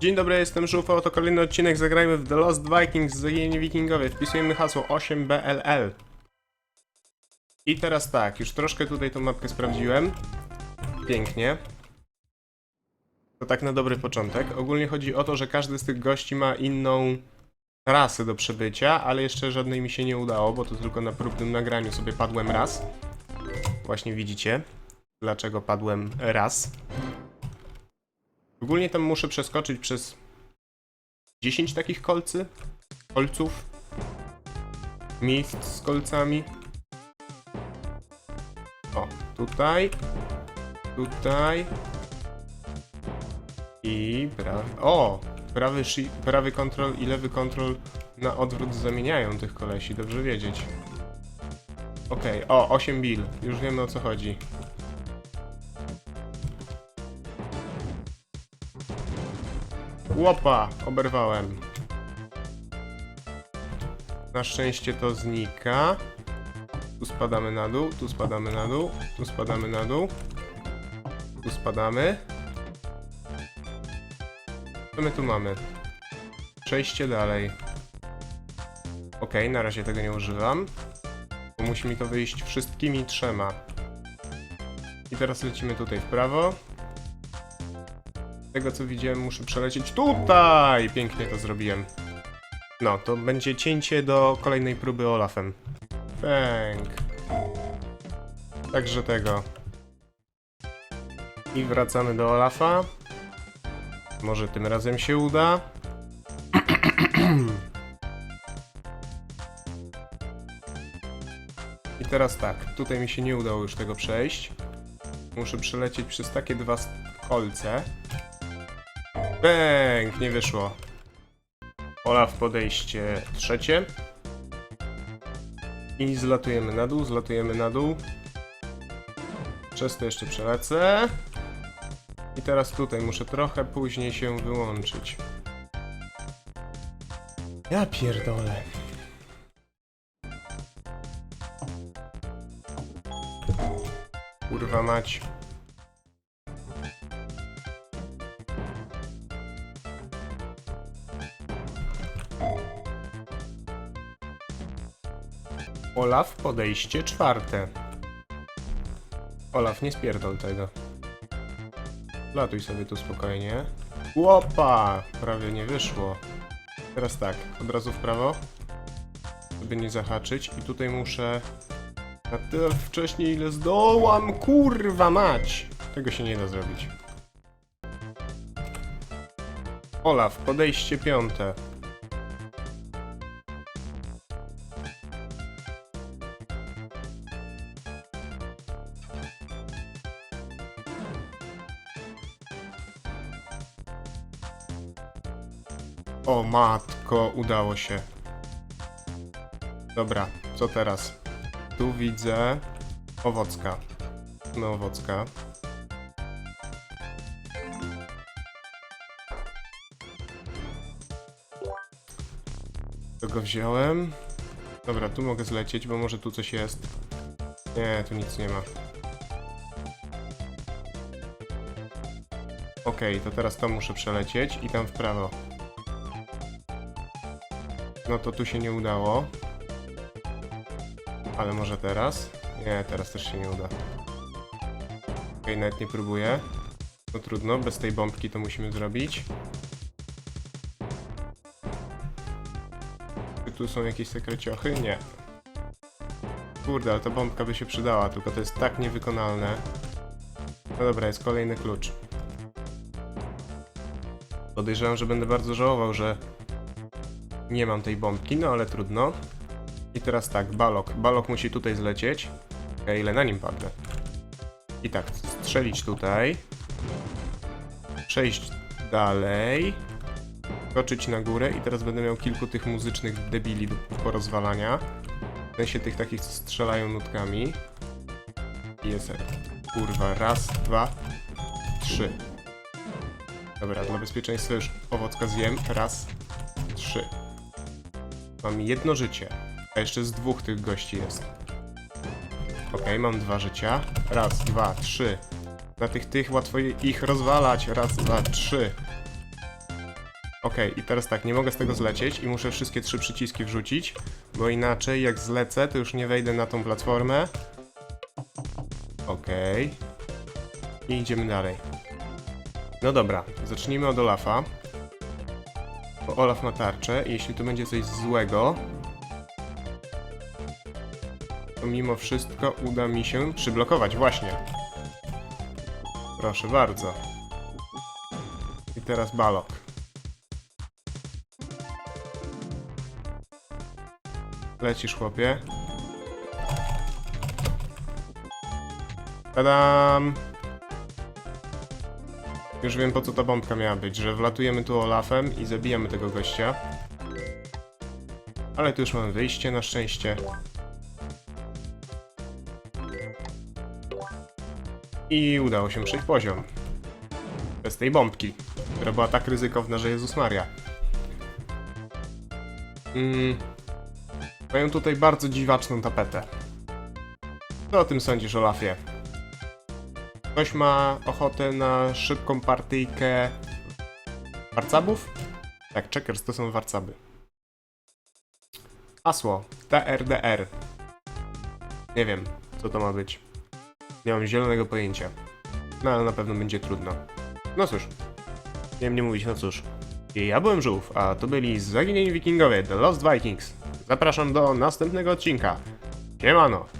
Dzień dobry, jestem Żufo, to kolejny odcinek Zagrajmy w The Lost Vikings, Zaginieni Wikingowie. Wpisujemy hasło 8BLL. I teraz tak, już troszkę tutaj tą mapkę sprawdziłem. Pięknie. To tak na dobry początek. Ogólnie chodzi o to, że każdy z tych gości ma inną rasę do przebycia, ale jeszcze żadnej mi się nie udało, bo to tylko na próbnym nagraniu sobie padłem raz. Właśnie widzicie, dlaczego padłem raz. Ogólnie tam muszę przeskoczyć przez 10 takich kolcy, kolców, miejsc z kolcami. O, tutaj, tutaj i prawy, o, prawy, prawy kontrol i lewy kontrol na odwrót zamieniają tych kolesi, dobrze wiedzieć. Okej, o, 8 bil, już wiemy o co chodzi. Łopa! Oberwałem. Na szczęście to znika. Tu spadamy na dół, tu spadamy na dół, tu spadamy na dół. Tu spadamy. Co my tu mamy? Przejście dalej. Ok, na razie tego nie używam. Bo musi mi to wyjść wszystkimi trzema. I teraz lecimy tutaj w prawo. Tego co widziałem, muszę przelecieć tutaj! Pięknie to zrobiłem. No, to będzie cięcie do kolejnej próby Olafem. Bęk. Także tego. I wracamy do Olafa. Może tym razem się uda. I teraz tak, tutaj mi się nie udało już tego przejść. Muszę przelecieć przez takie dwa kolce. Bęk, nie wyszło. Olaf podejście trzecie. I zlatujemy na dół, zlatujemy na dół. Przez to jeszcze przelecę. I teraz tutaj muszę trochę później się wyłączyć. Ja pierdolę. Kurwa mać. Olaf, podejście czwarte. Olaf, nie spierdol tego. Latuj sobie tu spokojnie. Łopa! Prawie nie wyszło. Teraz tak, od razu w prawo. Żeby nie zahaczyć. I tutaj muszę... Na tyle wcześniej, ile zdołam. Kurwa mać! Tego się nie da zrobić. Olaf, podejście piąte. O matko, udało się. Dobra, co teraz? Tu widzę owocka. No owocka. To go wziąłem. Dobra, tu mogę zlecieć, bo może tu coś jest. Nie, tu nic nie ma. Okej, to teraz to muszę przelecieć i tam w prawo. No to tu się nie udało. Ale może teraz? Nie, teraz też się nie uda. Okej, nawet nie próbuję. No trudno, bez tej bombki to musimy zrobić. Czy tu są jakieś sekreciochy? Nie. Kurde, ale ta bombka by się przydała, tylko to jest tak niewykonalne. No dobra, jest kolejny klucz. Podejrzewam, że będę bardzo żałował, że nie mam tej bombki, no ale trudno. I teraz tak, balok. Balok musi tutaj zlecieć. Ja ile na nim padnę. I tak, strzelić tutaj. Przejść dalej. Skoczyć na górę i teraz będę miał kilku tych muzycznych debili do porozwalania. W sensie tych takich, co strzelają nutkami. Jest kurwa, raz, dwa, trzy. Dobra, dla bezpieczeństwa już owocka zjem. Raz, trzy. Mam jedno życie. A jeszcze z dwóch tych gości jest. Okej, mam dwa życia. Raz, dwa, trzy. Na tych tych łatwo ich rozwalać. Raz, dwa, trzy. Okej, i teraz tak, nie mogę z tego zlecieć i muszę wszystkie trzy przyciski wrzucić, bo inaczej jak zlecę, to już nie wejdę na tą platformę. Okej. I idziemy dalej. No dobra, zacznijmy od Olafa. Olaf ma tarczę jeśli tu będzie coś złego, to mimo wszystko uda mi się przyblokować, właśnie. Proszę bardzo. I teraz balok. Lecisz, chłopie. Tadam! Już wiem po co ta bombka miała być, że wlatujemy tu Olafem i zabijamy tego gościa. Ale tu już mamy wyjście na szczęście. I udało się przejść poziom. Bez tej bombki, która była tak ryzykowna, że Jezus Maria. Mm. Mają tutaj bardzo dziwaczną tapetę. Co o tym sądzisz, Olafie? Ktoś ma ochotę na szybką partyjkę warcabów? Tak, checkers to są warcaby. Hasło TRDR. Nie wiem, co to ma być. Nie mam zielonego pojęcia. No ale na pewno będzie trudno. No cóż, nie nie mówić, no cóż. Ja byłem Żółw, a to byli Zaginieni Wikingowie The Lost Vikings. Zapraszam do następnego odcinka. Siemano!